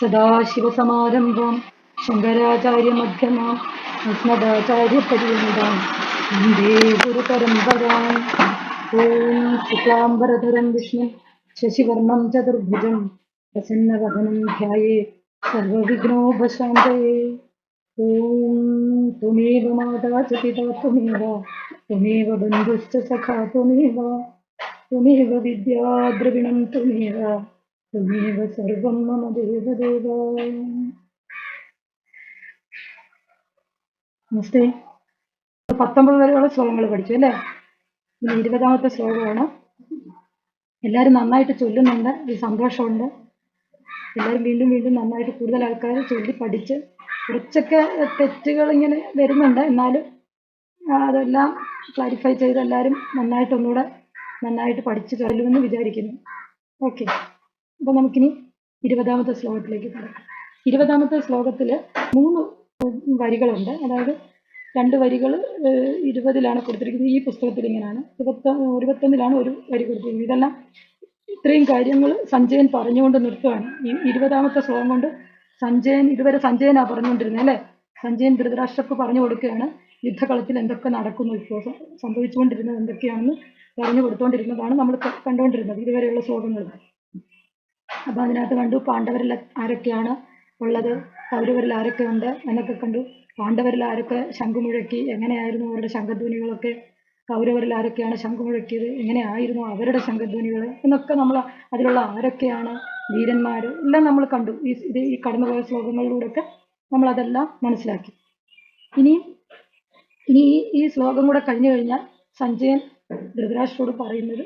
सदाशिवसमारम्भाम् शङ्कराचार्यमध्यमाम् अस्मदाचार्यपर्यन्ताम् वंदे गुरुपरम्पराम् ॐ शुक्लाम्बरधरं विष्णुं शशिवर्णं चतुर्भुजं प्रसन्नवदनं ध्याये सर्वविघ्नोपशान्तये ॐ त्वमेव माता च पिता त्वमेव त्वमेव बन्धुश्च सखा, त्वमेव। त्वमेव विद्याद्रविणं त्वमेव त्वमेव सर्वं मम देवदेव നമസ്തേ പത്തൊമ്പത് വരെയുള്ള ശ്ലോകങ്ങൾ പഠിച്ചു അല്ലേ ഇനി ഇരുപതാമത്തെ ശ്ലോകമാണ് എല്ലാവരും നന്നായിട്ട് ചൊല്ലുന്നുണ്ട് ഒരു സന്തോഷമുണ്ട് എല്ലാവരും വീണ്ടും വീണ്ടും നന്നായിട്ട് കൂടുതൽ ആൾക്കാർ ചൊല്ലി പഠിച്ച് കുറച്ചൊക്കെ തെറ്റുകൾ ഇങ്ങനെ വരുന്നുണ്ട് എന്നാലും ആ, അതെല്ലാം ക്ലാരിഫൈ ചെയ്ത് എല്ലാവരും നന്നായിട്ട് ഒന്നുകൂടെ നന്നായിട്ട് പഠിച്ചു കഴിയുമെന്ന് വിചാരിക്കുന്നു. ഓക്കെ അപ്പോൾ നമുക്കിനി ഇരുപതാമത്തെ ശ്ലോകത്തിലേക്ക് കടക്കാം. ഇരുപതാമത്തെ ശ്ലോകത്തിൽ മൂന്ന് വരികളുണ്ട്. അതായത് രണ്ട് വരികൾ ഇരുപതിലാണ് കൊടുത്തിരിക്കുന്നത്. ഈ പുസ്തകത്തിൽ ഇങ്ങനെയാണ്. ഇരുപത്തി ഇരുപത്തൊന്നിലാണ് ഒരു വരി കൊടുത്തിരിക്കുന്നത്. ഇതെല്ലാം ഇത്രയും കാര്യങ്ങൾ സഞ്ജയൻ പറഞ്ഞുകൊണ്ട് നിർത്തുകയാണ്. ഈ ഇരുപതാമത്തെ ശ്ലോകം കൊണ്ട് സഞ്ജയൻ ഇതുവരെ സഞ്ജയനാ പറഞ്ഞുകൊണ്ടിരുന്നത് അല്ലേ? സഞ്ജയൻ ധൃതരാഷ്ട്രക്ക് പറഞ്ഞു കൊടുക്കുകയാണ് യുദ്ധകളത്തിൽ എന്തൊക്കെ നടക്കുന്നു ഇപ്പോൾ സംഭവിച്ചുകൊണ്ടിരുന്നത് എന്തൊക്കെയാണെന്ന് പറഞ്ഞു കൊടുത്തുകൊണ്ടിരുന്നതാണ് നമ്മൾ കണ്ടുകൊണ്ടിരുന്നത് ഇതുവരെയുള്ള ശ്ലോകങ്ങൾ അപ്പൊ അതിനകത്ത് കണ്ടു പാണ്ഡവരിൽ ആരൊക്കെയാണ് ഉള്ളത്? കൗരവരിൽ ആരൊക്കെ ഉണ്ട് എന്നൊക്കെ കണ്ടു. പാണ്ഡവരിൽ ആരൊക്കെ ശംഖുമുഴക്കി എങ്ങനെയായിരുന്നു അവരുടെ ശംഖധ്വനികളൊക്കെ? കൗരവരിൽ ആരൊക്കെയാണ് ശംഖുമുഴക്കിയത്? എങ്ങനെയായിരുന്നു അവരുടെ ശംഖധ്വനികൾ? എന്നൊക്കെ നമ്മൾ അതിലുള്ള ആരൊക്കെയാണ് വീരന്മാർ എല്ലാം നമ്മൾ കണ്ടു. ഈ ഇത് ഈ കടന്നുപോയ ശ്ലോകങ്ങളിലൂടെയൊക്കെ നമ്മൾ അതെല്ലാം മനസ്സിലാക്കി. ഇനി ഇനി ഈ ശ്ലോകം കൂടെ കഴിഞ്ഞു കഴിഞ്ഞാൽ സഞ്ജയൻ ധൃതരാഷ്ട്രോട് പറയുന്നത്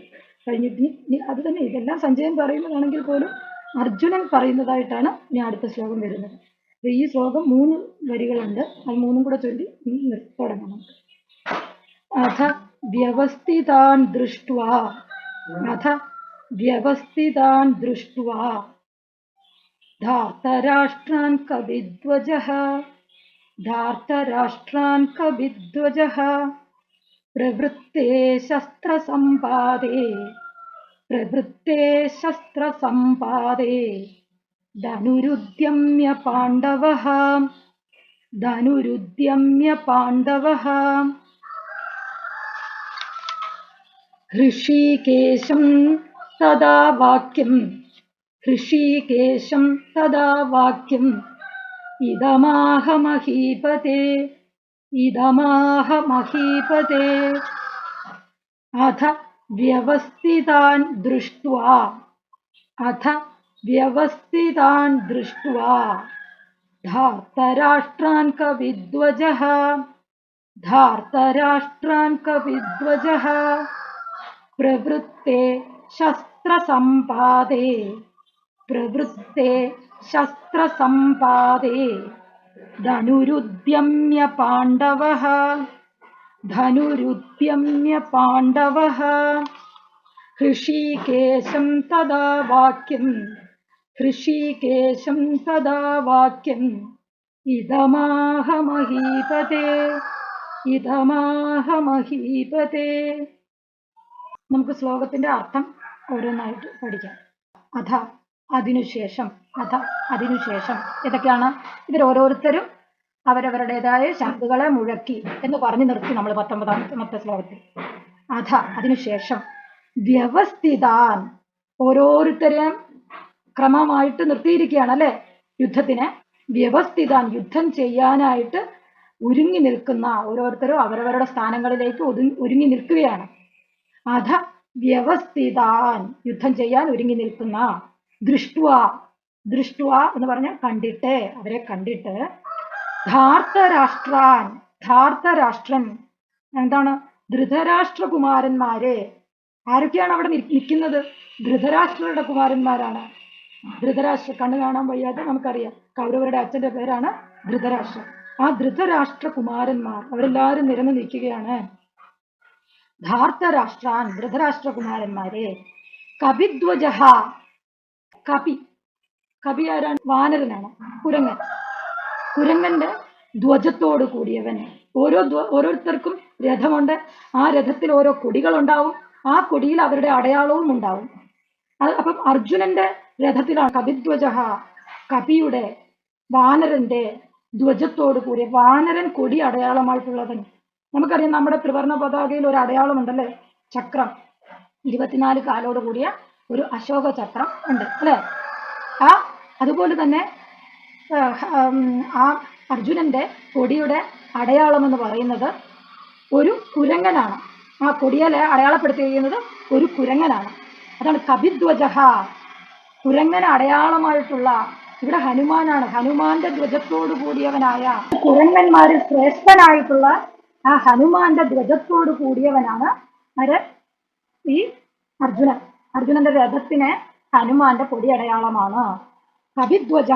കഴിഞ്ഞിട്ട് അത് തന്നെ ഇതെല്ലാം സഞ്ജയൻ പറയുന്നതാണെങ്കിൽ പോലും അർജുനൻ പറയുന്നതായിട്ടാണ് ഇനി അടുത്ത ശ്ലോകം വരുന്നത്. അപ്പൊ ഈ ശ്ലോകം മൂന്ന് വരികളുണ്ട്. അത് മൂന്നും കൂടെ ചൊല്ലി തുടങ്ങണം അഥ വ്യവസ്ഥിതാൻ ദൃഷ്ട്വാ. അഥ വ്യവസ്ഥിതാൻ ദൃഷ്ട്വാ. ധാർത്തരാഷ്ട്രാൻ കവിധ്വജ. ധാർത്തരാഷ്ട്രാൻ കവിധ്വജ. പ്രവൃത്തേ ശസ്ത്രസമ്പാദേ പ്രവൃത്തേ ശസ്ത്രസമ്പാദേ ധനുരുദ്യമ്യ പാണ്ഡവ. ധനുരുദ്യമ്യ പാണ്ഡവ. ഹൃഷീകേശം തദാ വാക്യം. ഋഷികേശം തദാ വാക്യം. ഇതമാഹമഹീപതേ. ഇതമാഹ മഹീപതേ അഥ വ്യവസ്ഥിതാൻ ദൃഷ്ട്വാ അഥ വ്യവസ്ഥിതാൻ ദൃഷ്ട്വാ ധാർത്തരാഷ്ട്രാൻ കവിധ്വജ ധാർത്തരാഷ്ട്രാൻ കവിധ്വജ പ്രവൃത്തെ ശസ്ത്രസമ്പാദേ പ്രവൃത്തെ ശസ്ത്രസമ്പാദേ धनुरुद्यम्य पाण्डवः धनुरुद्यम्य पाण्डवः हृषीकेशं तदा वाक्यम् हृषीकेशं तदा वाक्यम् इदमाह महीपते ഇതമാഹ മഹീപതേ നമുക്ക് ശ്ലോകത്തിന്റെ അർത്ഥം ഓരോന്നായിട്ട് പഠിക്കാം അധ അതിനുശേഷം കഥ അതിനുശേഷം ഇതൊക്കെയാണ് ഇവർ ഓരോരുത്തരും അവരവരുടേതായ ശബ്ദങ്ങളെ മുഴക്കി എന്ന് പറഞ്ഞു നിർത്തി നമ്മൾ പത്തൊമ്പതാമത്തെ ശ്ലോകത്തിൽ. അധ അതിനുശേഷം വ്യവസ്ഥിതാൻ. ഓരോരുത്തരെയും ക്രമമായിട്ട് നിർത്തിയിരിക്കുകയാണ് അല്ലെ? യുദ്ധത്തിന് വ്യവസ്ഥിതാൻ യുദ്ധം ചെയ്യാനായിട്ട് ഒരുങ്ങി നിൽക്കുന്ന ഓരോരുത്തരും അവരവരുടെ സ്ഥാനങ്ങളിലേക്ക് ഒരുങ്ങി നിൽക്കുകയാണ്. അധ വ്യവസ്ഥിതാൻ യുദ്ധം ചെയ്യാൻ ഒരുങ്ങി നിൽക്കുന്ന ദൃഷ്ടുവ. ദൃഷ്ടുവ എന്ന് പറഞ്ഞാൽ കണ്ടിട്ട് അവരെ കണ്ടിട്ട്. ധാർത്തരാഷ്ട്രാൻ ധാർത്തരാഷ്ട്രൻ എന്താണ്? ധൃതരാഷ്ട്രകുമാരന്മാരെ. ആരൊക്കെയാണ് അവിടെ നിൽ- നിൽക്കുന്നത്? ധൃതരാഷ്ട്രരുടെ കുമാരന്മാരാണ്. ധൃതരാഷ്ട്ര കണ്ണു കാണാൻ വയ്യാതെ നമുക്കറിയാം. കൗരവരുടെ അച്ഛന്റെ പേരാണ് ധൃതരാഷ്ട്രം. ആ ധൃതരാഷ്ട്ര കുമാരന്മാർ അവരെല്ലാവരും നിരന്ന് നിൽക്കുകയാണ്. ധാർത്തരാഷ്ട്രാൻ ധൃതരാഷ്ട്രകുമാരന്മാരെ. കപിധ്വജഹ കപി കപി ആരാണ്? വാനരനാണ്. കുരങ്ങൻ. കുരങ്ങന്റെ ധ്വജത്തോട് കൂടിയവൻ. ഓരോ ഓരോരുത്തർക്കും രഥമുണ്ട്. ആ രഥത്തിൽ ഓരോ കൊടികളുണ്ടാവും. ആ കൊടിയിൽ അവരുടെ അടയാളവും ഉണ്ടാവും. അത് അപ്പം അർജുനന്റെ രഥത്തിലാണ് കപിധ്വജ കപിയുടെ വാനരന്റെ ധ്വജത്തോട് കൂടിയ വാനരൻ കൊടി അടയാളമായിട്ടുള്ളവൻ. നമുക്കറിയാം നമ്മുടെ ത്രിവർണ പതാകയിൽ ഒരു അടയാളമുണ്ടല്ലേ? ചക്രം. ഇരുപത്തിനാല് കാലോട് കൂടിയ ഒരു അശോക ചക്രം ഉണ്ട് അല്ലെ? ആ അതുപോലെ തന്നെ ആ, അർജുനന്റെ കൊടിയുടെ അടയാളം എന്ന് പറയുന്നത് ഒരു കുരങ്ങനാണ്. ആ കൊടിയാലെ അടയാളപ്പെടുത്തിയിരിക്കുന്നത് ഒരു കുരങ്ങനാണ്. അതാണ് കപിധ്വജഹ. കുരങ്ങൻ അടയാളമായിട്ടുള്ള ഇവിടെ ഹനുമാനാണ്. ഹനുമാന്റെ ധ്വജത്തോട് കൂടിയവനായ കുരങ്ങന്മാരിൽ ശ്രേഷ്ഠനായിട്ടുള്ള ആ ഹനുമാന്റെ ധ്വജത്തോട് കൂടിയവനാണ് ആര്? ഈ അർജുനൻ. അർജുനന്റെ രഥത്തിന് ഹനുമാന്റെ പൊടി അടയാളമാണ് കപിധ്വജ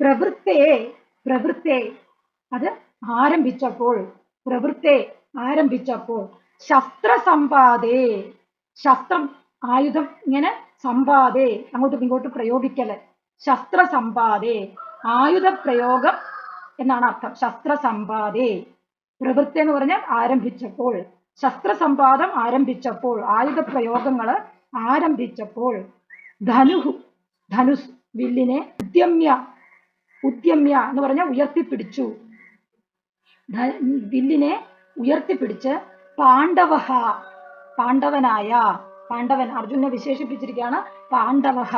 പ്രവൃത്തേ പ്രവൃത്തേ. അത് ആരംഭിച്ചപ്പോൾ പ്രവൃത്തെ ആരംഭിച്ചപ്പോൾ. ശസ്ത്രസമ്പാദേ ശസ്ത്രം ആയുധം ഇങ്ങനെ സമ്പാദേ. അങ്ങോട്ടും ഇങ്ങോട്ടും പ്രയോഗിക്കൽ. ശസ്ത്രസമ്പാദേ ആയുധ പ്രയോഗം എന്നാണ് അർത്ഥം. ശസ്ത്രസമ്പാദേ പ്രവൃത്തി എന്ന് പറഞ്ഞാൽ ആരംഭിച്ചപ്പോൾ. ശസ്ത്രസമ്പാദം ആരംഭിച്ചപ്പോൾ ആയുധ പ്രയോഗങ്ങൾ ആരംഭിച്ചപ്പോൾ ധനുഹു ധനുസ് വില്ലിനെ ഉദ്യമ്യ ഉദ്യമ്യ എന്ന് പറഞ്ഞാൽ ഉയർത്തിപ്പിടിച്ചു. വില്ലിനെ ഉയർത്തിപ്പിടിച്ച് പാണ്ഡവഹ പാണ്ഡവനായ പാണ്ഡവൻ അർജുനെ വിശേഷിപ്പിച്ചിരിക്കുകയാണ് പാണ്ഡവഹ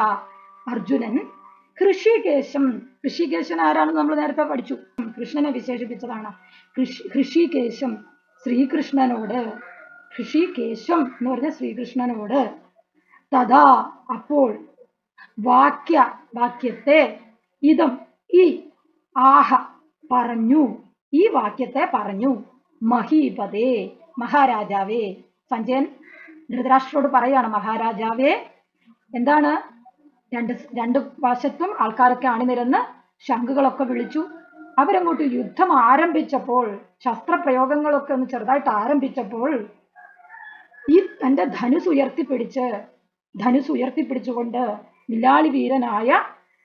അർജുനൻ. കൃഷികേശം കൃഷികേശൻ ആരാണെന്ന് നമ്മൾ നേരത്തെ പഠിച്ചു. കൃഷ്ണനെ വിശേഷിപ്പിച്ചതാണ്. കൃഷി കൃഷികേശം ശ്രീകൃഷ്ണനോട് ഋഷികേശം എന്ന് പറഞ്ഞ ശ്രീകൃഷ്ണനോട് തഥാ അപ്പോൾ വാക്യ വാക്യത്തെ ഇതം ഈ ആഹ പറഞ്ഞു ഈ വാക്യത്തെ പറഞ്ഞു. മഹീപതേ മഹാരാജാവേ. സഞ്ജയൻ ധൃതരാഷ്ട്രോട് പറയാണ് മഹാരാജാവേ. എന്താണ്? രണ്ട് രണ്ട് വശത്തും ആൾക്കാരൊക്കെ അണിനിരന്ന് ശംഖുകളൊക്കെ വിളിച്ചു. അവരങ്ങോട്ട് യുദ്ധം ആരംഭിച്ചപ്പോൾ ശസ്ത്രപ്രയോഗങ്ങളൊക്കെ ഒന്ന് ചെറുതായിട്ട് ആരംഭിച്ചപ്പോൾ ഈ തന്റെ ധനുസ് ഉയർത്തിപ്പിടിച്ച് ധനുസ് ഉയർത്തിപ്പിടിച്ചുകൊണ്ട് മില്ലാളി വീരനായ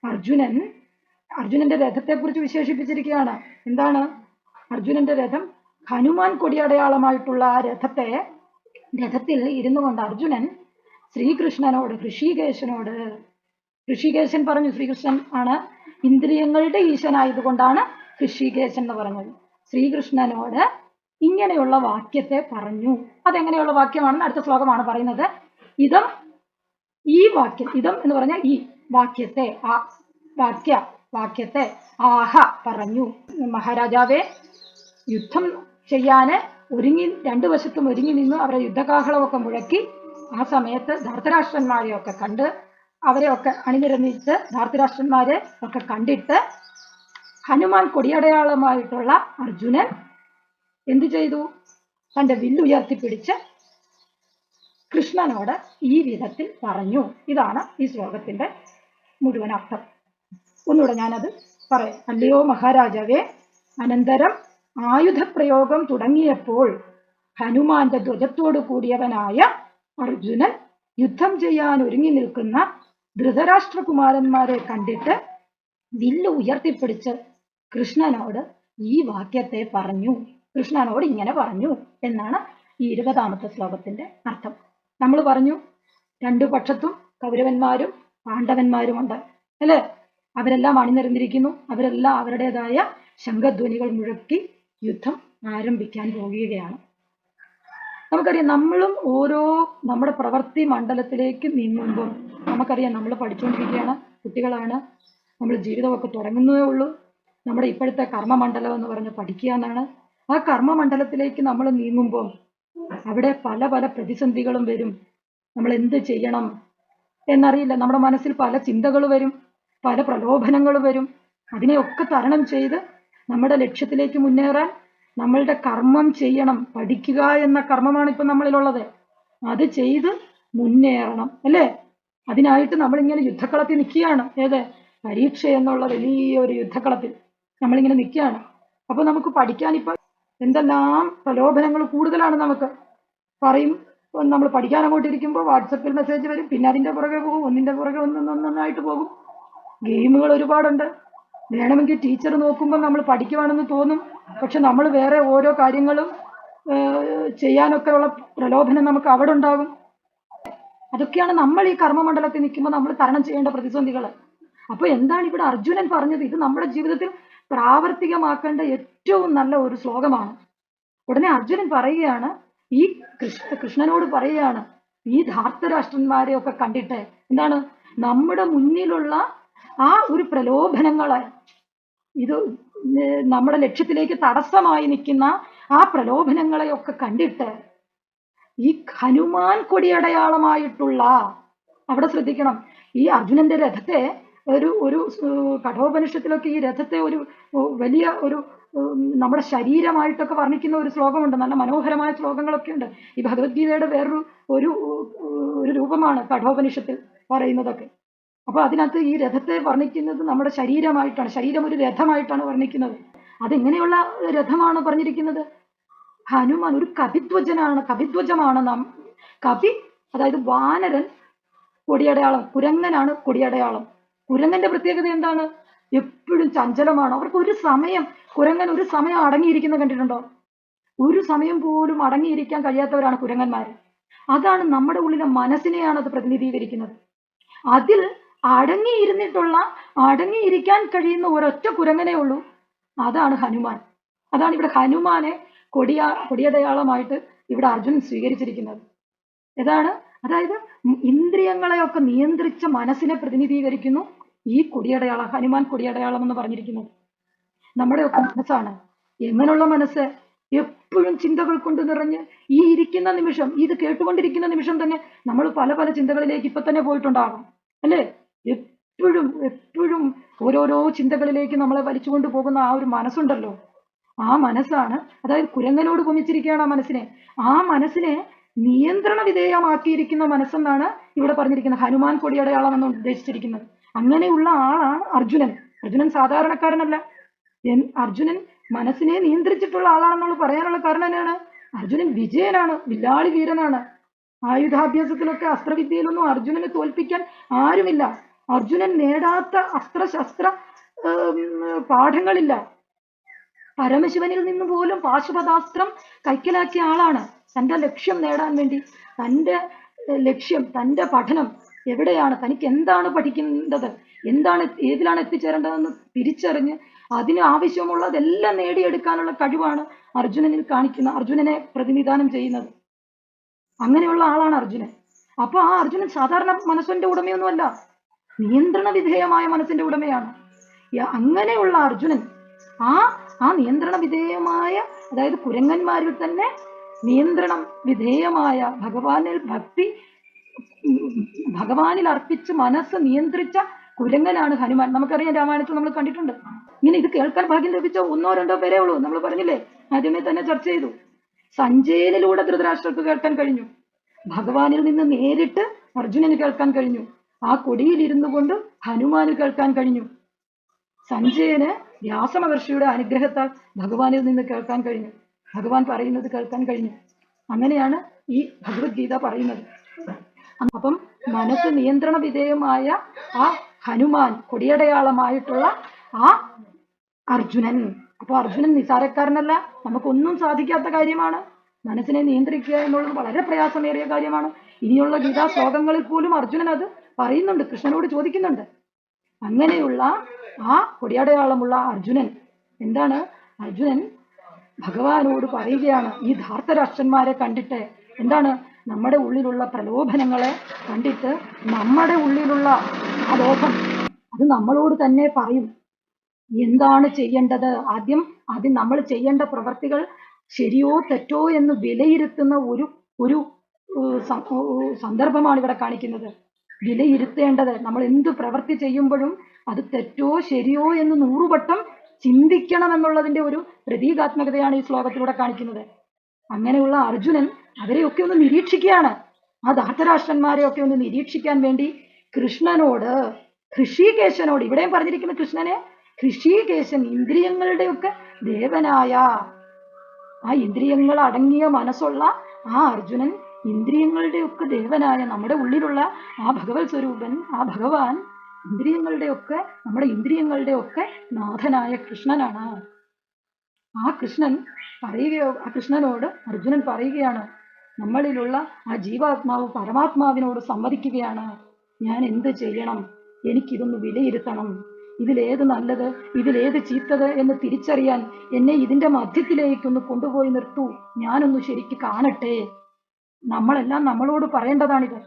അർജുനൻ അർജുനന്റെ രഥത്തെ കുറിച്ച് വിശേഷിപ്പിച്ചിരിക്കുകയാണ്. എന്താണ്? അർജുനന്റെ രഥം ഹനുമാൻ കൊടിയടയാളമായിട്ടുള്ള ആ രഥത്തെ രഥത്തിൽ ഇരുന്നു കൊണ്ട് അർജുനൻ ശ്രീകൃഷ്ണനോട് ഋഷികേശനോട് ഋഷികേശൻ പറഞ്ഞു ശ്രീകൃഷ്ണൻ ആണ് ഇന്ദ്രിയങ്ങളുടെ ഈശനായതുകൊണ്ടാണ് ഋഷികേശൻ എന്ന് പറഞ്ഞത്. ശ്രീകൃഷ്ണനോട് ഇങ്ങനെയുള്ള വാക്യത്തെ പറഞ്ഞു. അതെങ്ങനെയുള്ള വാക്യമാണെന്ന് അടുത്ത ശ്ലോകമാണ് പറയുന്നത്. ഇതം ഈ വാക്യം ഇതം എന്ന് പറഞ്ഞാൽ ഈ വാക്യത്തെ ആ വാക്യ വാക്യത്തെ ആഹ പറഞ്ഞു. മഹാരാജാവെ യുദ്ധം ചെയ്യാന് ഒരുങ്ങി രണ്ടു വശത്തും ഒരുങ്ങി നിന്ന് അവരെ യുദ്ധകാഹളമൊക്കെ മുഴക്കി ആ സമയത്ത് ധാർത്തരാഷ്ട്രന്മാരെയൊക്കെ കണ്ട് അവരെയൊക്കെ അണിനിരന്നിട്ട് ധാർത്തരാഷ്ട്രന്മാരെ ഒക്കെ കണ്ടിട്ട് ഹനുമാൻ കൊടിയടയാളമായിട്ടുള്ള അർജുനൻ എന്തു ചെയ്തു? തന്റെ വില്ല് ഉയർത്തിപ്പിടിച്ച് കൃഷ്ണനോട് ഈ വിധത്തിൽ പറഞ്ഞു. ഇതാണ് ഈ ശ്ലോകത്തിന്റെ മുഴുവൻ അർത്ഥം. ഒന്നുകൂടെ ഞാനത് പറയാം. അല്ലയോ മഹാരാജാവേ അനന്തരം ആയുധപ്രയോഗം തുടങ്ങിയപ്പോൾ ഹനുമാന്റെ ധ്വജത്തോടു കൂടിയവനായ അർജുനൻ യുദ്ധം ചെയ്യാൻ ഒരുങ്ങി നിൽക്കുന്ന ധൃതരാഷ്ട്രകുമാരന്മാരെ കണ്ടിട്ട് വില്ല് ഉയർത്തിപ്പിടിച്ച് കൃഷ്ണനോട് ഈ വാക്യത്തെ പറഞ്ഞു. കൃഷ്ണനോട് ഇങ്ങനെ പറഞ്ഞു എന്നാണ് ഈ ഇരുപതാമത്തെ ശ്ലോകത്തിന്റെ അർത്ഥം. നമ്മൾ പറഞ്ഞു രണ്ടു പക്ഷത്തും കൗരവന്മാരും പാണ്ഡവന്മാരുമുണ്ട്. അല്ലേ? അവരെല്ലാം അണിനിരന്നിരിക്കുന്നു. അവരെല്ലാം അവരുടേതായ ശംഖധ്വനികൾ മുഴക്കി യുദ്ധം ആരംഭിക്കാൻ പോകുകയാണ്. നമുക്കറിയാം നമ്മളും ഓരോ നമ്മുടെ പ്രവൃത്തി മണ്ഡലത്തിലേക്ക് നീങ്ങുമ്പോൾ നമുക്കറിയാം നമ്മൾ പഠിച്ചുകൊണ്ടിരിക്കുകയാണ് കുട്ടികളാണ് നമ്മൾ ജീവിതമൊക്കെ തുടങ്ങുന്നതേ ഉള്ളൂ. നമ്മുടെ ഇപ്പോഴത്തെ കർമ്മമണ്ഡലം എന്ന് പറഞ്ഞ് പഠിക്കുക എന്നാണ്. ആ കർമ്മമണ്ഡലത്തിലേക്ക് നമ്മൾ നീങ്ങുമ്പോൾ അവിടെ പല പല പ്രതിസന്ധികളും വരും. നമ്മൾ എന്ത് ചെയ്യണം എന്നറിയില്ല. നമ്മുടെ മനസ്സിൽ പല ചിന്തകൾ വരും പല പ്രലോഭനങ്ങൾ വരും. അതിനെയൊക്കെ തരണം ചെയ്ത് നമ്മുടെ ലക്ഷ്യത്തിലേക്ക് മുന്നേറാൻ നമ്മളുടെ കർമ്മം ചെയ്യണം. പഠിക്കുക എന്ന കർമ്മമാണ് ഇപ്പൊ നമ്മളിലുള്ളത്. അത് ചെയ്ത് മുന്നേറണം അല്ലേ? അതിനായിട്ട് നമ്മളിങ്ങനെ യുദ്ധക്കളത്തിൽ നിൽക്കുകയാണ്. ഏത്? പരീക്ഷ എന്നുള്ള വലിയൊരു യുദ്ധക്കളത്തിൽ നമ്മളിങ്ങനെ നിൽക്കുകയാണ്. അപ്പോൾ നമുക്ക് പഠിക്കാൻ ഇപ്പൊ എന്തെല്ലാം പ്രലോഭനങ്ങൾ കൂടുതലാണ് നമുക്ക്. പറയും നമ്മൾ പഠിക്കാൻ അങ്ങോട്ട് ഇരിക്കുമ്പോൾ വാട്സപ്പിൽ മെസ്സേജ് വരും പിന്നെ അതിന്റെ പുറകെ പോകും ഒന്നിന്റെ പുറകെ ഒന്നൊന്നൊന്നായിട്ട് പോകും. ഗെയിമുകൾ ഒരുപാടുണ്ട്. വേണമെങ്കിൽ ടീച്ചർ നോക്കുമ്പോൾ നമ്മൾ പഠിക്കുവാണെന്ന് തോന്നും. പക്ഷെ നമ്മൾ വേറെ ഓരോ കാര്യങ്ങളും ചെയ്യാനൊക്കെ ഉള്ള പ്രലോഭനം നമുക്ക് അവിടെ ഉണ്ടാകും. അതൊക്കെയാണ് നമ്മൾ ഈ കർമ്മമണ്ഡലത്തിൽ നിൽക്കുമ്പോൾ നമ്മൾ തരണം ചെയ്യേണ്ട പ്രതിസന്ധികൾ. അപ്പോൾ എന്താണ് ഇവിടെ അർജുനൻ പറഞ്ഞത്? ഇത് നമ്മുടെ ജീവിതത്തിൽ പ്രാവർത്തികമാക്കേണ്ട ഏറ്റവും നല്ല ഒരു ശ്ലോകമാണ്. ഉടനെ അർജുനൻ പറയുകയാണ് ഈ കൃഷ്ണ കൃഷ്ണനോട് പറയുകയാണ് ഈ ധാർത്തരാഷ്ട്രന്മാരെ ഒക്കെ കണ്ടിട്ട് എന്താണ്? നമ്മുടെ മുന്നിലുള്ള ആ ഒരു പ്രലോഭനങ്ങളെ ഇത് നമ്മുടെ ലക്ഷ്യത്തിലേക്ക് തടസ്സമായി നിൽക്കുന്ന ആ പ്രലോഭനങ്ങളെയൊക്കെ കണ്ടിട്ട് ഈ ഹനുമാൻ കൊടിയടയാളമായിട്ടുള്ള അവിടെ ശ്രദ്ധിക്കണം ഈ അർജുനന്റെ രഥത്തെ ഒരു ഒരു കഠോപനിഷത്തിലൊക്കെ ഈ രഥത്തെ ഒരു വലിയ ഒരു നമ്മുടെ ശരീരമായിട്ടൊക്കെ വർണിക്കുന്ന ഒരു ശ്ലോകമുണ്ട്. നല്ല മനോഹരമായ ശ്ലോകങ്ങളൊക്കെ ഉണ്ട്. ഈ ഭഗവത്ഗീതയുടെ വേറൊരു ഒരു ഒരു രൂപമാണ് കഠോപനിഷത്തിൽ പറയുന്നതൊക്കെ. അപ്പൊ അതിനകത്ത് ഈ രഥത്തെ വർണിക്കുന്നത് നമ്മുടെ ശരീരമായിട്ടാണ് ശരീരം ഒരു രഥമായിട്ടാണ് വർണിക്കുന്നത്. അതെങ്ങനെയുള്ള രഥമാണ് പറഞ്ഞിരിക്കുന്നത്? ഹനുമാൻ ഒരു കവിധ്വജനാണ് കവിധ്വജമാണ് നാം. കവി അതായത് വാനരൻ കൊടിയടയാളം കുരങ്ങനാണ് കൊടിയടയാളം. കുരങ്ങന്റെ പ്രത്യേകത എന്താണ്? എപ്പോഴും ചഞ്ചലമാണ്. അവർക്ക് ഒരു സമയം കുരങ്ങൻ ഒരു സമയം അടങ്ങിയിരിക്കുന്ന കണ്ടിട്ടുണ്ടോ? ഒരു സമയം പോലും അടങ്ങിയിരിക്കാൻ കഴിയാത്തവരാണ് കുരങ്ങന്മാർ അതാണ് നമ്മുടെ ഉള്ളിലെ മനസ്സിനെയാണ് അത് പ്രതിനിധീകരിക്കുന്നത്. അതിൽ അടങ്ങിയിരുന്നിട്ടുള്ള അടങ്ങിയിരിക്കാൻ കഴിയുന്ന ഒരൊറ്റ കുരങ്ങനേ ഉള്ളൂ. അതാണ് ഹനുമാൻ. അതാണ് ഇവിടെ ഹനുമാനെ കൊടിയ കൊടിയടയാളമായിട്ട് ഇവിടെ അർജുൻ സ്വീകരിച്ചിരിക്കുന്നത്. ഏതാണ്? അതായത് ഇന്ദ്രിയങ്ങളെയൊക്കെ നിയന്ത്രിച്ച മനസ്സിനെ പ്രതിനിധീകരിക്കുന്നു. ഈ കൊടിയടയാളം ഹനുമാൻ കൊടിയടയാളം എന്ന് പറഞ്ഞിരിക്കുന്നത് നമ്മുടെയൊക്കെ മനസ്സാണ്. എങ്ങനെയുള്ള മനസ്സ്? എപ്പോഴും ചിന്തകൾ കൊണ്ട് നിറഞ്ഞ് ഈ ഇരിക്കുന്ന നിമിഷം ഇത് കേട്ടുകൊണ്ടിരിക്കുന്ന നിമിഷം തന്നെ നമ്മൾ പല പല ചിന്തകളിലേക്ക് ഇപ്പൊ തന്നെ പോയിട്ടുണ്ടാകും. അല്ലേ? എപ്പോഴും എപ്പോഴും ഓരോരോ ചിന്തകളിലേക്ക് നമ്മളെ വലിച്ചുകൊണ്ട് പോകുന്ന ആ ഒരു മനസ്സുണ്ടല്ലോ. ആ മനസ്സാണ് അതായത് കുരങ്ങനോട് കുമിച്ചിരിക്കുകയാണ് ആ മനസ്സിനെ. ആ മനസ്സിനെ നിയന്ത്രണ വിധേയമാക്കിയിരിക്കുന്ന മനസ്സെന്നാണ് ഇവിടെ പറഞ്ഞിരിക്കുന്നത്. ഹനുമാൻ കൊടിയടയാളം എന്ന് ഉദ്ദേശിച്ചിരിക്കുന്നത്. അങ്ങനെയുള്ള ആളാണ് അർജുനൻ. അർജുനൻ സാധാരണക്കാരനല്ല. അർജുനൻ മനസ്സിനെ നിയന്ത്രിച്ചിട്ടുള്ള ആളാണെന്നുള്ള പറയാനുള്ള കാരണം തന്നെയാണ് അർജുനൻ വിജയനാണ് വില്ലാളി വീരനാണ്. ആയുധാഭ്യാസത്തിലൊക്കെ അസ്ത്രവിദ്യയിലൊന്നും അർജുനനെ തോൽപ്പിക്കാൻ ആരുമില്ല. അർജുനൻ നേടാത്ത അസ്ത്രശസ്ത്ര പാഠങ്ങളില്ല. പരമശിവനിൽ നിന്ന് പോലും പാശുപതാസ്ത്രം കൈക്കലാക്കിയ ആളാണ്. തന്റെ ലക്ഷ്യം നേടാൻ വേണ്ടി തന്റെ ലക്ഷ്യം തന്റെ പഠനം എവിടെയാണ് തനിക്ക് എന്താണ് പഠിക്കേണ്ടത് എന്താണ് ഏതിലാണ് എത്തിച്ചേരേണ്ടതെന്ന് തിരിച്ചറിഞ്ഞ് അതിന് ആവശ്യമുള്ളതെല്ലാം നേടിയെടുക്കാനുള്ള കഴിവാണ് അർജുനനിൽ കാണിക്കുന്ന അർജുനനെ പ്രതിനിധാനം ചെയ്യുന്നത്. അങ്ങനെയുള്ള ആളാണ് അർജുനൻ. അപ്പൊ ആ അർജുനൻ സാധാരണ മനസ്സിന്റെ ഉടമയൊന്നുമല്ല. നിയന്ത്രണ വിധേയമായ മനസ്സിന്റെ ഉടമയാണ്. അങ്ങനെയുള്ള അർജുനൻ ആ ആ നിയന്ത്രണ വിധേയമായ അതായത് കുരങ്ങന്മാരിൽ തന്നെ നിയന്ത്രണം വിധേയമായ ഭഗവാനിൽ ഭക്തി ഭഗവാനിൽ അർപ്പിച്ച് മനസ്സ് നിയന്ത്രിച്ച കുരങ്ങനാണ് ഹനുമാൻ. നമുക്കറിയാം രാമായണത്തിൽ നമ്മൾ കണ്ടിട്ടുണ്ട്. ഇങ്ങനെ ഇത് കേൾക്കാൻ ഭാഗ്യം ലഭിച്ച ഒന്നോ രണ്ടോ പേരേ ഉള്ളൂ. നമ്മൾ പറഞ്ഞില്ലേ? ആദ്യമേ തന്നെ ചർച്ച ചെയ്തു. സഞ്ജയനിലൂടെ ധൃതരാഷ്ട്രർക്ക് കേൾക്കാൻ കഴിഞ്ഞു. ഭഗവാനിൽ നിന്ന് നേരിട്ട് അർജുനന് കേൾക്കാൻ കഴിഞ്ഞു. ആ കൊടിയിലിരുന്നു കൊണ്ട് ഹനുമാന് കേൾക്കാൻ കഴിഞ്ഞു. സഞ്ജയന് വ്യാസമഹർഷിയുടെ അനുഗ്രഹത്താൽ ഭഗവാനിൽ നിന്ന് കേൾക്കാൻ കഴിഞ്ഞു. ഭഗവാൻ പറയുന്നത് കേൾക്കാൻ കഴിഞ്ഞു. അങ്ങനെയാണ് ഈ ഭഗവത്ഗീത പറയുന്നത്. അപ്പം മനസ്സ് നിയന്ത്രണ വിധേയമായ ആ ഹനുമാൻ കൊടിയടയാളമായിട്ടുള്ള ആ അർജുനൻ. അപ്പൊ അർജുനൻ നിസാരക്കാരനല്ല. നമുക്കൊന്നും സാധിക്കാത്ത കാര്യമാണ്. മനസ്സിനെ നിയന്ത്രിക്കുക എന്നുള്ളത് വളരെ പ്രയാസമേറിയ കാര്യമാണ്. ഇനിയുള്ള ഗീതാ ശ്ലോകങ്ങളിൽ പോലും അർജുനൻ അത് പറയുന്നുണ്ട് കൃഷ്ണനോട് ചോദിക്കുന്നുണ്ട്. അങ്ങനെയുള്ള ആ കൊടിയടയാളമുള്ള അർജുനൻ എന്താണ്? അർജുനൻ ഭഗവാനോട് പറയുകയാണ് ഈ ധാർത്തരാഷ്ട്രന്മാരെ കണ്ടിട്ട് എന്താണ് നമ്മുടെ ഉള്ളിലുള്ള പ്രലോഭനങ്ങളെ കണ്ടിട്ട് നമ്മുടെ ഉള്ളിലുള്ള ആ ലോഭം അത് നമ്മളോട് തന്നെ പറയും. എന്താണ് ചെയ്യേണ്ടത്? ആദ്യം ആദ്യം നമ്മൾ ചെയ്യേണ്ട പ്രവർത്തികൾ ശരിയോ തെറ്റോ എന്ന് വിലയിരുത്തുന്ന ഒരു ഒരു സന്ദർഭമാണ് ഇവിടെ കാണിക്കുന്നത്. വിലയിരുത്തേണ്ടത് നമ്മൾ എന്ത് പ്രവൃത്തി ചെയ്യുമ്പോഴും അത് തെറ്റോ ശരിയോ എന്ന് നൂറുവട്ടം ചിന്തിക്കണം എന്നുള്ളതിന്റെ ഒരു പ്രതീകാത്മകതയാണ് ഈ ശ്ലോകത്തിലൂടെ കാണിക്കുന്നത്. അങ്ങനെയുള്ള അർജുനൻ അവരെയൊക്കെ ഒന്ന് നിരീക്ഷിക്കുകയാണ്. ആ ധാർത്തരാഷ്ട്രന്മാരെ ഒക്കെ ഒന്ന് നിരീക്ഷിക്കാൻ വേണ്ടി കൃഷ്ണനോട് ഋഷികേശനോട് ഇവിടെയും പറഞ്ഞിരിക്കുന്ന കൃഷ്ണനെ ഋഷികേശൻ ഇന്ദ്രിയങ്ങളുടെയൊക്കെ ദേവനായ. ആ ഇന്ദ്രിയങ്ങൾ അടങ്ങിയ മനസ്സുള്ള ആ അർജുനൻ ഇന്ദ്രിയങ്ങളുടെയൊക്കെ ദേവനായ നമ്മുടെ ഉള്ളിലുള്ള ആ ഭഗവത് സ്വരൂപൻ ആ ഭഗവാൻ ഇന്ദ്രിയങ്ങളുടെയൊക്കെ നമ്മുടെ ഇന്ദ്രിയങ്ങളുടെയൊക്കെ നാഥനായ കൃഷ്ണനാണ്. ആ കൃഷ്ണൻ പറയുകയോ ആ കൃഷ്ണനോട് അർജുനൻ പറയുകയാണ് നമ്മളിലുള്ള ആ ജീവാത്മാവ് പരമാത്മാവിനോട് സംവദിക്കുകയാണ് ഞാൻ എന്ത് ചെയ്യണം? എനിക്കിതൊന്ന് വിലയിരുത്തണം. ഇതിലേത് നല്ലത്? ഇതിലേത് ചീത്തത്? എന്ന് തിരിച്ചറിയാൻ എന്നെ ഇതിന്റെ മധ്യത്തിലേക്കൊന്ന് കൊണ്ടുപോയി നിർത്തൂ. ഞാനൊന്ന് ശരിക്ക് കാണട്ടെ. നമ്മളെല്ലാം നമ്മളോട് പറയേണ്ടതാണിത്.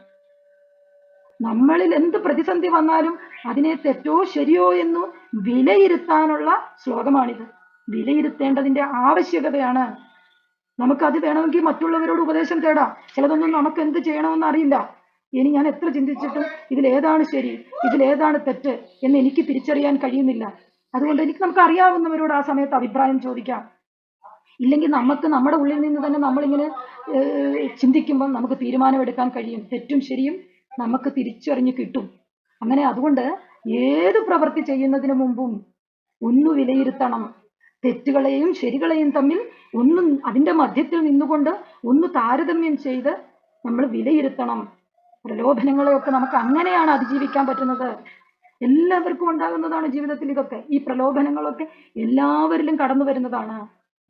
നമ്മളിൽ എന്ത് പ്രതിസന്ധി വന്നാലും അതിനെ തെറ്റോ ശരിയോ എന്ന് വിലയിരുത്താനുള്ള ശ്ലോകമാണിത്. വിലയിരുത്തേണ്ടതിന്റെ ആവശ്യകതയാണ്. നമുക്ക് അത് വേണമെങ്കിൽ മറ്റുള്ളവരോട് ഉപദേശം തേടാം. ചിലതൊന്നും നമുക്ക് എന്ത് ചെയ്യണമെന്ന് അറിയില്ല. ഇനി ഞാൻ എത്ര ചിന്തിച്ചിട്ടും ഇതിലേതാണ് ശരി ഇതിലേതാണ് തെറ്റ് എന്ന് എനിക്ക് തിരിച്ചറിയാൻ കഴിയുന്നില്ല. അതുകൊണ്ട് എനിക്ക് നമുക്ക് അറിയാവുന്നവരോട് ആ സമയത്ത് അഭിപ്രായം ചോദിക്കാം. ഇല്ലെങ്കിൽ നമുക്ക് നമ്മുടെ ഉള്ളിൽ നിന്ന് തന്നെ നമ്മളിങ്ങനെ ചിന്തിക്കുമ്പോൾ നമുക്ക് തീരുമാനമെടുക്കാൻ കഴിയും. തെറ്റും ശരിയും നമുക്ക് തിരിച്ചറിഞ്ഞ് കിട്ടും. അങ്ങനെ അതുകൊണ്ട് ഏത് പ്രവൃത്തി ചെയ്യുന്നതിന് മുമ്പും ഒന്ന് വിലയിരുത്തണം. തെറ്റുകളെയും ശരികളെയും തമ്മിൽ ഒന്നും അതിന്റെ മധ്യത്തിൽ നിന്നുകൊണ്ട് ഒന്ന് താരതമ്യം ചെയ്ത് നമ്മൾ വിലയിരുത്തണം. പ്രലോഭനങ്ങളെയൊക്കെ നമുക്ക് അങ്ങനെയാണ് അതിജീവിക്കാൻ പറ്റുന്നത്. എല്ലാവർക്കും ഉണ്ടാകുന്നതാണ് ജീവിതത്തിൽ ഇതൊക്കെ. ഈ പ്രലോഭനങ്ങളൊക്കെ എല്ലാവരിലും കടന്നു വരുന്നതാണ്.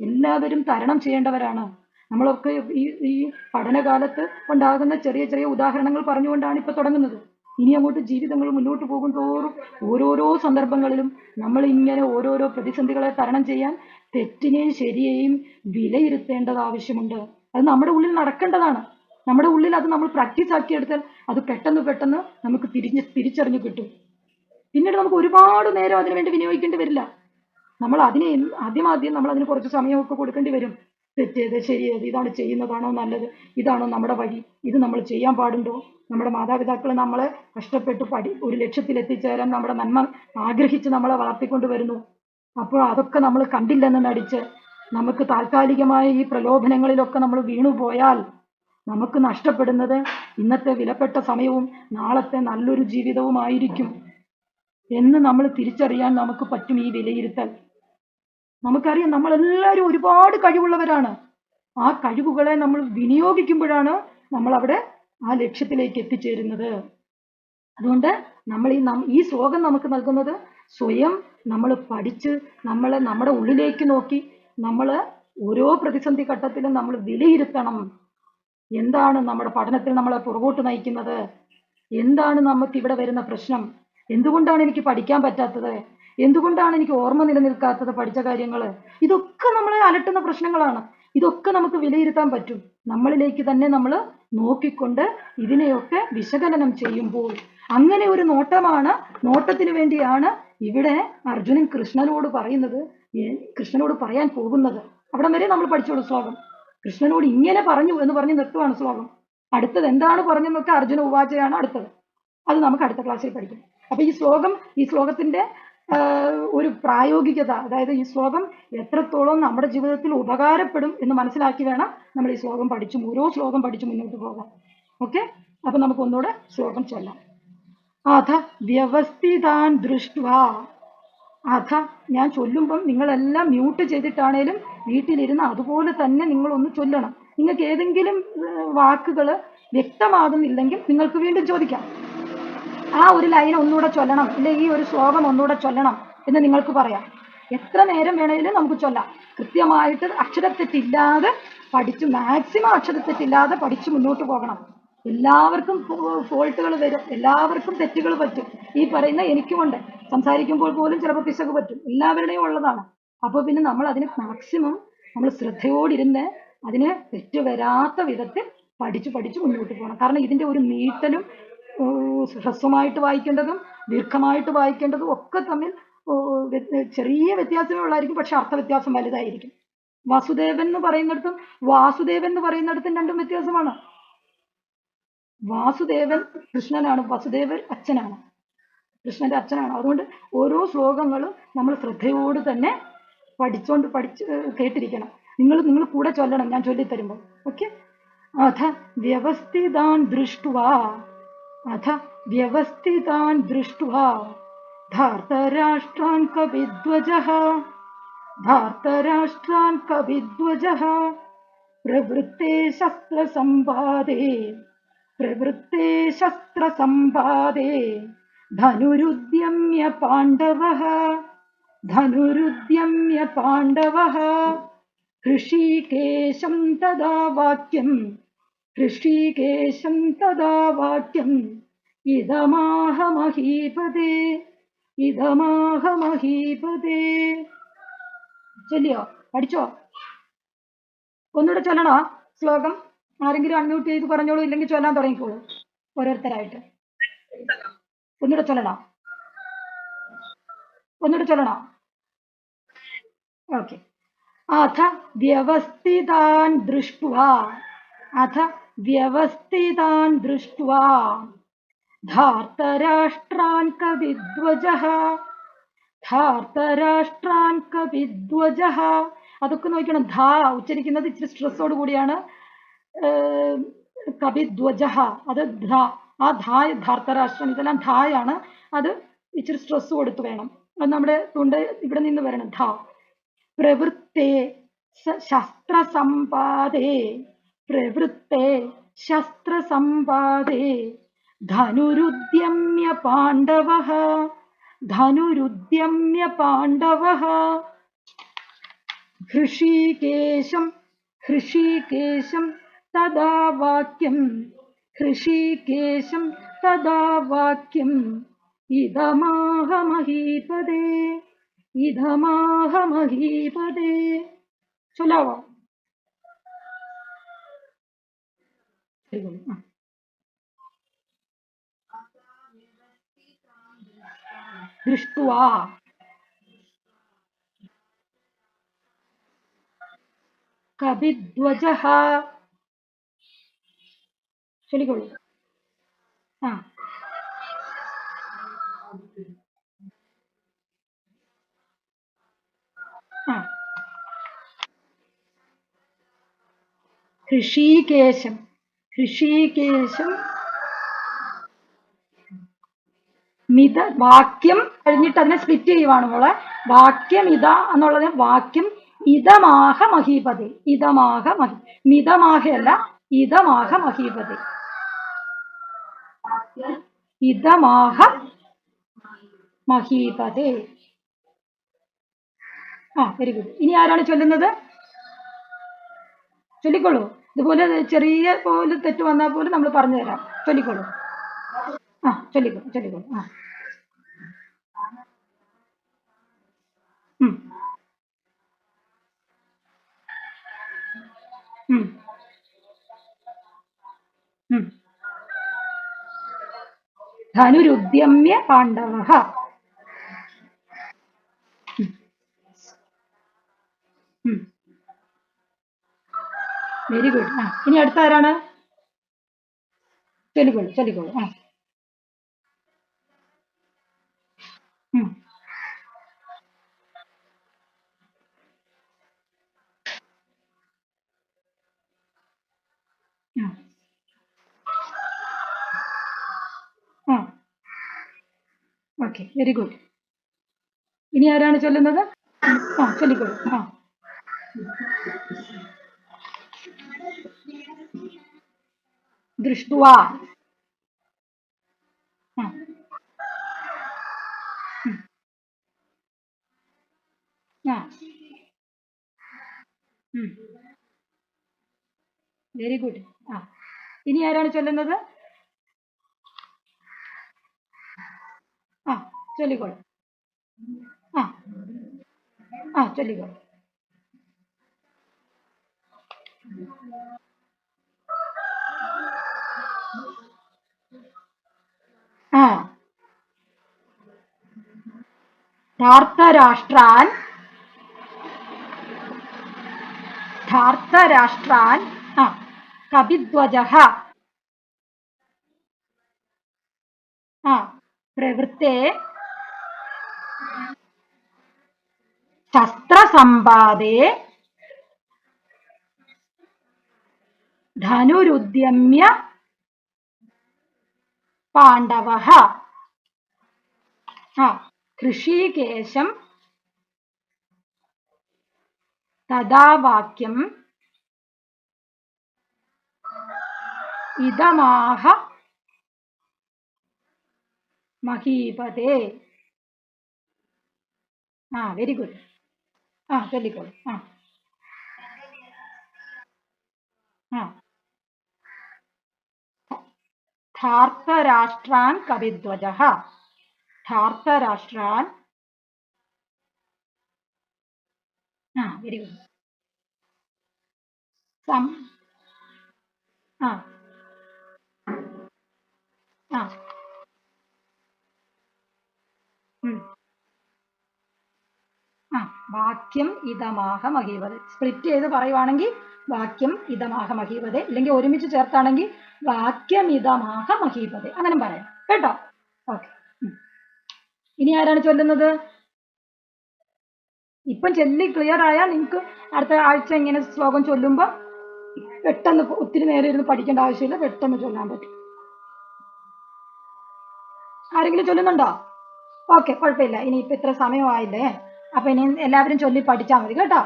എല്ലാവരും തരണം ചെയ്യേണ്ടവരാണ്. നമ്മളൊക്കെ ഈ ഈ പഠനകാലത്ത് ഉണ്ടാകുന്ന ചെറിയ ചെറിയ ഉദാഹരണങ്ങൾ പറഞ്ഞുകൊണ്ടാണ് ഇപ്പൊ തുടങ്ങുന്നത്. ഇനി അങ്ങോട്ട് ജീവിതങ്ങൾ മുന്നോട്ട് പോകും തോറും ഓരോരോ സന്ദർഭങ്ങളിലും നമ്മൾ ഇങ്ങനെ ഓരോരോ പ്രതിസന്ധികളെ തരണം ചെയ്യാൻ തെറ്റിനെയും ശരിയെയും വിലയിരുത്തേണ്ടത് ആവശ്യമുണ്ട്. അത് നമ്മുടെ ഉള്ളിൽ നടക്കേണ്ടതാണ്. നമ്മുടെ ഉള്ളിൽ അത് നമ്മൾ പ്രാക്ടീസ് ആക്കിയെടുത്താൽ അത് പെട്ടെന്ന് പെട്ടെന്ന് നമുക്ക് തിരിഞ്ഞ് തിരിച്ചറിഞ്ഞു കിട്ടും. പിന്നീട് നമുക്ക് ഒരുപാട് നേരം അതിനുവേണ്ടി വിനിയോഗിക്കേണ്ടി വരില്ല. നമ്മൾ അതിനെ ആദ്യം ആദ്യം നമ്മൾ അതിന് കുറച്ച് സമയമൊക്കെ കൊടുക്കേണ്ടി വരും. തെറ്റേത് ശരിയേത് ഇതാണ് ചെയ്യുന്നതാണോ നല്ലത്? ഇതാണോ നമ്മുടെ വഴി? ഇത് നമ്മൾ ചെയ്യാൻ പാടുണ്ടോ? നമ്മുടെ മാതാപിതാക്കൾ നമ്മളെ കഷ്ടപ്പെട്ട് പഠി ഒരു ലക്ഷ്യത്തിലെത്തിച്ചേരാൻ നമ്മുടെ നന്മ ആഗ്രഹിച്ച് നമ്മളെ വളർത്തിക്കൊണ്ട് വരുന്നു. അപ്പോൾ അതൊക്കെ നമ്മൾ കണ്ടില്ലെന്ന് നടിച്ച് നമുക്ക് താൽക്കാലികമായ ഈ പ്രലോഭനങ്ങളിലൊക്കെ നമ്മൾ വീണുപോയാൽ നമുക്ക് നഷ്ടപ്പെടുന്നത് ഇന്നത്തെ വിലപ്പെട്ട സമയവും നാളത്തെ നല്ലൊരു ജീവിതവുമായിരിക്കും എന്ന് നമ്മൾ തിരിച്ചറിയാൻ നമുക്ക് പറ്റും ഈ വിലയിരുത്തൽ. നമുക്കറിയാം നമ്മളെല്ലാവരും ഒരുപാട് കഴിവുള്ളവരാണ്. ആ കഴിവുകളെ നമ്മൾ വിനിയോഗിക്കുമ്പോഴാണ് നമ്മൾ അവിടെ ആ ലക്ഷ്യത്തിലേക്ക് എത്തിച്ചേരുന്നത്. അതുകൊണ്ട് നമ്മൾ ഈ ഈ ശ്ലോകം നമുക്ക് നൽകുന്നത് സ്വയം നമ്മൾ പഠിച്ച് നമ്മൾ നമ്മുടെ ഉള്ളിലേക്ക് നോക്കി നമ്മൾ ഓരോ പ്രതിസന്ധി ഘട്ടത്തിലും നമ്മൾ വിലയിരുത്തണം. എന്താണ് നമ്മുടെ പഠനത്തിൽ നമ്മളെ പുറകോട്ട് നയിക്കുന്നത്? എന്താണ് നമുക്ക് ഇവിടെ വരുന്ന പ്രശ്നം? എന്തുകൊണ്ടാണ് എനിക്ക് പഠിക്കാൻ പറ്റാത്തത്? എന്തുകൊണ്ടാണ് എനിക്ക് ഓർമ്മ നിലനിൽക്കാത്തത് പഠിച്ച കാര്യങ്ങൾ ഇതൊക്കെ നമ്മളെ അലട്ടുന്ന പ്രശ്നങ്ങളാണ്. ഇതൊക്കെ നമുക്ക് വിലയിരുത്താൻ പറ്റും. നമ്മളിലേക്ക് തന്നെ നമ്മൾ നോക്കിക്കൊണ്ട് ഇതിനെയൊക്കെ വിശകലനം ചെയ്യുമ്പോൾ. അങ്ങനെ ഒരു നോട്ടമാണ് നോട്ടത്തിന് വേണ്ടിയാണ് ഇവിടെ അർജുനൻ കൃഷ്ണനോട് പറയുന്നത് കൃഷ്ണനോട് പറയാൻ പോകുന്നത്. അവിടെ വരെ നമ്മൾ പഠിച്ചോളൂ ശ്ലോകം. കൃഷ്ണനോട് ഇങ്ങനെ പറഞ്ഞു എന്ന് പറഞ്ഞ് നിർത്തുവാണ് ശ്ലോകം. അടുത്തത് എന്താണ് പറഞ്ഞെന്നൊക്കെ അർജുന ഉപാചയാണ് അടുത്തത്. അത് നമുക്ക് അടുത്ത ക്ലാസ്സിൽ പഠിക്കാം. അപ്പൊ ഈ ശ്ലോകം ഈ ശ്ലോകത്തിന്റെ ഒരു പ്രായോഗികത അതായത് ഈ ശ്ലോകം എത്രത്തോളം നമ്മുടെ ജീവിതത്തിൽ ഉപകാരപ്പെടും എന്ന് മനസ്സിലാക്കി വേണം നമ്മൾ ഈ ശ്ലോകം പഠിച്ചും ഓരോ ശ്ലോകം പഠിച്ചു മുന്നോട്ട് പോകാൻ. ഓക്കെ? അപ്പൊ നമുക്ക് ഒന്നുകൂടെ ശ്ലോകം ചൊല്ലാം. അഥ വ്യവസ്ഥിതാൻ ദൃഷ്ട്വാ. അഥ ഞാൻ ചൊല്ലുമ്പം നിങ്ങളെല്ലാം മ്യൂട്ട് ചെയ്തിട്ടാണേലും വീട്ടിലിരുന്ന് അതുപോലെ തന്നെ നിങ്ങൾ ഒന്ന് ചൊല്ലണം. നിങ്ങൾക്ക് ഏതെങ്കിലും വാക്കുകൾ വ്യക്തമാകുന്നില്ലെങ്കിൽ നിങ്ങൾക്ക് വീണ്ടും ചോദിക്കാം. ആ ഒരു ലൈൻ ഒന്നുകൂടെ ചൊല്ലണം. ഇല്ല ഈ ഒരു ശ്ലോകം ഒന്നുകൂടെ ചൊല്ലണം എന്ന് നിങ്ങൾക്ക് പറയാം. എത്ര നേരം വേണമെങ്കിലും നമുക്ക് ചൊല്ലാം. കൃത്യമായിട്ട് അക്ഷരത്തെറ്റില്ലാതെ പഠിച്ച് മാക്സിമം അക്ഷരത്തെറ്റില്ലാതെ പഠിച്ച് മുന്നോട്ട് പോകണം. എല്ലാവർക്കും ഫോൾട്ടുകൾ വരും. എല്ലാവർക്കും തെറ്റുകൾ പറ്റും. ഈ പറയുന്ന എനിക്കുമുണ്ട്. സംസാരിക്കുമ്പോൾ പോലും ചിലപ്പോൾ പിശക് പറ്റും. എല്ലാവരുടെയും ഉള്ളതാണ്. അപ്പോൾ പിന്നെ നമ്മൾ അതിന് മാക്സിമം നമ്മൾ ശ്രദ്ധയോടിരുന്ന് അതിന് തെറ്റ് വരാത്ത വിധത്തിൽ പഠിച്ച് പഠിച്ച് മുന്നോട്ട് പോകണം. കാരണം ഇതിന്റെ ഒരു നീട്ടലും ഹ്രസ്വമായിട്ട് വായിക്കേണ്ടതും ദീർഘമായിട്ട് വായിക്കേണ്ടതും ഒക്കെ തമ്മിൽ ചെറിയ വ്യത്യാസമേ ഉള്ളായിരിക്കും പക്ഷെ അർത്ഥവ്യത്യാസം വലുതായിരിക്കും. വാസുദേവൻ എന്ന് പറയുന്നിടത്തും വാസുദേവൻ എന്ന് പറയുന്നിടത്തും രണ്ടും വ്യത്യാസമാണ്. വാസുദേവൻ കൃഷ്ണനാണ് വസുദേവൻ അച്ഛനാണ്. കൃഷ്ണന്റെ അച്ഛനാണ്. അതുകൊണ്ട് ഓരോ ശ്ലോകങ്ങളും നമ്മൾ ശ്രദ്ധയോട് തന്നെ പഠിച്ചോണ്ട് പഠിച്ച് കേട്ടിരിക്കണം. നിങ്ങൾ നിങ്ങൾ കൂടെ ചൊല്ലണം ഞാൻ ചൊല്ലിത്തരുമ്പോൾ ഓക്കെ? അഥ വ്യവസ്ഥിതാൻ ദൃഷ്ടുവാ. അഥ വ്യവസ്ഥിതാൻ ദൃഷ്ടുവാ ധാർത്തരാഷ്ട്രാൻ കവിധ്വജഃ ധാർത്തരാഷ്ട്രാൻ കവിധ്വജഃ പ്രവൃത്തെ ശസ്ത്രസമ്പാദേ പ്രവൃത്തെ ശസ്ത്രസമ്പാദേ ധനുരുദ്യമ്യ പാണ്ഡവः ധനുരുദ്യമ്യ പാണ്ഡവः ഋഷികേശം തഥാ വാക്യം ഋഷികേശം തഥാ വാക്യം. ഇതമാഹ മഹീപതേ ചൊല്ലിയോ? പഠിച്ചോ? ഒന്നുകൂടെ ചൊല്ലണോ ശ്ലോകം? ആരെങ്കിലും അൺമ്യൂട്ട് ചെയ്ത് പറഞ്ഞോളൂ ഇല്ലെങ്കിൽ ചൊല്ലാൻ തുടങ്ങിക്കോളൂ ഓരോരുത്തരായിട്ട്. ഒന്നുകൂടെ ചൊല്ലണോ? ഒന്നുകൂടെ ചൊല്ലണോ? ഓക്കെ. അഥ വ്യവസ്ഥിതാൻ ദൃഷ്ട്വാ. അഥ വ്യവസ്ഥിതാൻ दृष्ट्वा धार्तराष्ट्रान् कविध्वजः ധാർത്തരാഷ്ട്രാൻ കവിധ്വജ. അതൊക്കെ നോക്കണം ധാ ഉച്ചരിക്കുന്നത് ഇച്ചിരി സ്ട്രെസ്സോട് കൂടിയാണ്. കവിധ്വജ. അത് ധാ. ആ ധായ ധാർത്തരാഷ്ട്രം ഇതെല്ലാം ധായാണ്. അത് ഇച്ചിരി സ്ട്രെസ് കൊടുത്ത് വേണം. അത് നമ്മുടെ തൊണ്ട ഇവിടെ നിന്ന് വരണം. ധ. പ്രവൃത്തെ ശസ്ത്രസമ്പാദേ. പ്രവൃത്തെ ശസ്ത്രസമ്പാദേ ധനുരുദ്യമ്യ പാണ്ഡവ. ധനുരുദ്യമ്യ പാണ്ഡവ. ഹൃഷീകേശം ഹൃഷീകേശം തദാ വാക്യം. ഹൃഷീകേശം തദാ വാക്യം. ഇതമാഹമഹീപദേ ഇതമാഹമഹീപദേ ഇതമാഹ ചൊല്ലാവോ? ആ. ദൃഷ്ട്വാ കവിധ്വജഃ ചൊല്ലിക്കോളൂ ആ. ആ. ഹൃഷീകേശം ഹൃഷീകേശം മിത വാക്യം കഴിഞ്ഞിട്ട് അതിനെ സ്പ്ലിറ്റ് ചെയ്യുവാണ് മോളെ. വാക്യം ഇത എന്നുള്ളത് വാക്യം ഇതമാഹ മഹീപതി. ഇതമാഹ മഹി മിതമാഹയല്ല ഇതമാഹ മഹീപതി. ഇതമാഹ മഹീപതി. ആ വെരി ഗുഡ് ഇനി ആരാണ് ചൊല്ലുന്നത്? ചൊല്ലിക്കോളൂ ഇതുപോലെ ചെറിയ പോലെ തെറ്റ് വന്നാൽ പോലും നമ്മൾ പറഞ്ഞു തരാം ചൊല്ലിക്കോളൂ ആ. ചൊല്ലിക്കോളൂ ചൊല്ലിക്കോളൂ ആ ധനുരുദ്യമ്യ പാണ്ഡവ. ഉം. വെരി ഗുഡ് ആ ഇനി അടുത്ത ആരാണ്? ചൊല്ലിക്കോളൂ ചൊല്ലിക്കോളൂ. ആ. ഓക്കെ വെരി ഗുഡ് ഇനി ആരാണ് ചൊല്ലുന്നത്? ആ ചൊല്ലിക്കോളൂ ആ. ആ. വെരി ഗുഡ് ആ. ഇനി ആരാണ് ചൊല്ലുന്നത്? ആ ചൊല്ലിക്കോളൂ. ആ. ആ ചൊല്ലിക്കോളൂ. ആ. ധാർത്തരാഷ്ട്രാൻ. ധാർത്തരാഷ്ട്രാൻ. ആ കപിധ്വജഃ. ആ പ്രവൃത്തെ. ശസ്ത്രസമ്പാദേ. ധനുരുദ്യമ്യ പാണ്ഡവः. ആ കൃഷികേശം തഥാവാക്യം ഇതമാഹ മഹീപതേ. ആ വെരി ഗുഡ് ആ ചൊല്ലിക്കോളൂ ആ. ആ. ധാർത്തരാഷ്ട്രാൻ കവിധ്വജ ധാർത്തരാഷ്ട്രാൻ ആ വെരി ഗുഡ് സം ആ ആ ഉം. ആ വാക്യം ഇതമാഹ മഹീവത്. സ്പ്ലിറ്റ് ചെയ്ത് പറയുവാണെങ്കിൽ വാക്യം ഇതമാഹ മഹീവത്. ഇല്ലെങ്കിൽ ഒരുമിച്ച് ചേർത്താണെങ്കിൽ വാക്യം ഇതമാഹ അങ്ങനെ പറയാം. കേട്ടോ? ഓക്കെ. ഇനി ആരാണ് ചൊല്ലുന്നത്? ഇപ്പം ചൊല്ലി ക്ലിയർ ആയാൽ നിങ്ങൾക്ക് അടുത്ത ആഴ്ച ഇങ്ങനെ ശ്ലോകം ചൊല്ലുമ്പോൾ പെട്ടെന്ന് ഒത്തിരി നേരം ഇരുന്ന് പഠിക്കേണ്ട ആവശ്യമില്ല. പെട്ടെന്ന് ചൊല്ലാൻ പറ്റും. ആരെങ്കിലും ചൊല്ലുന്നുണ്ടോ? ഓക്കെ കുഴപ്പമില്ല. ഇനി ഇപ്പൊ ഇത്ര സമയമായില്ലേ? അപ്പൊ ഇനി എല്ലാവരും ചൊല്ലി പഠിച്ചാൽ മതി കേട്ടോ.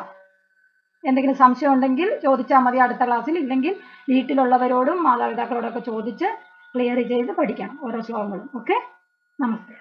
എന്തെങ്കിലും സംശയം ഉണ്ടെങ്കിൽ ചോദിച്ചാൽ മതി അടുത്ത ക്ലാസ്സിൽ ഇല്ലെങ്കിൽ വീട്ടിലുള്ളവരോടും മാതാപിതാക്കളോടൊക്കെ ചോദിച്ച് ക്ലിയർ ചെയ്ത് പഠിക്കണം ഓരോ ശ്ലോകങ്ങളും. ഓക്കെ നമസ്തേ